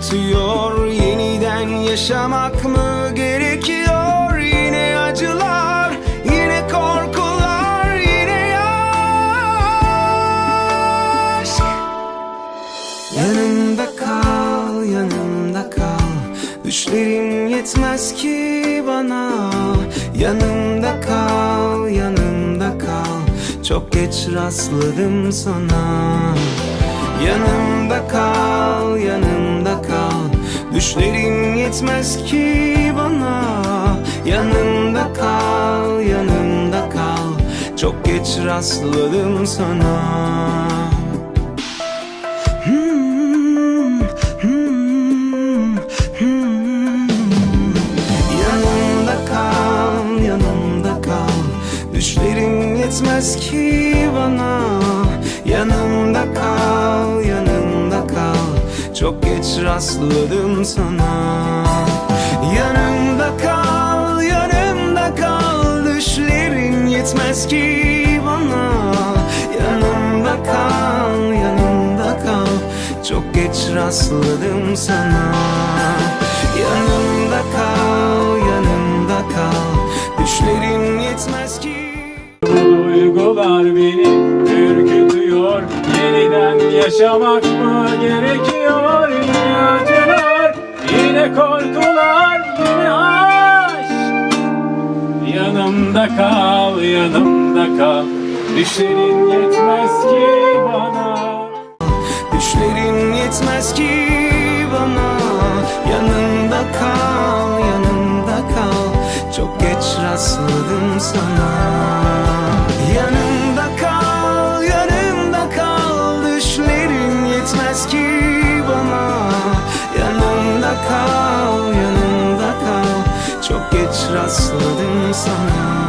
ürkütüyor Yeniden yaşamak mı gerekiyor? Yine acılar, yine korkular, yine aşk Yanımda kal, yanımda kal. Düşlerim yetmez ki bana. Yanımda kal, yanımda kal. Çok geç rastladım sana. Yanımda kal, yanımda kal Düşlerim yetmez ki bana. Yanımda kal, yanımda kal. Çok geç rastladım sana. Hmm, hmm, hmm. Yanımda kal, yanımda kal. Düşlerim yetmez ki bana. Yanımda kal, Çok geç rastladım sana. Yanımda kal, yanımda kal. Düşlerin yetmez ki bana. Yanımda kal, yanımda kal. Çok geç rastladım sana. Yanımda kal, yanımda kal. Düşlerin yetmez ki. Duygular beni ürkütüyor Yeniden yaşamak mı gerekiyor Yine acılar, yine korkular, yine aşk. Yanımda kal, yanımda kal. Düşlerin yetmez ki bana. Düşlerin yetmez ki bana. Yanımda kal, yetmez ki bana. Yanımda kal, yanımda kal. Çok geç rastladım sana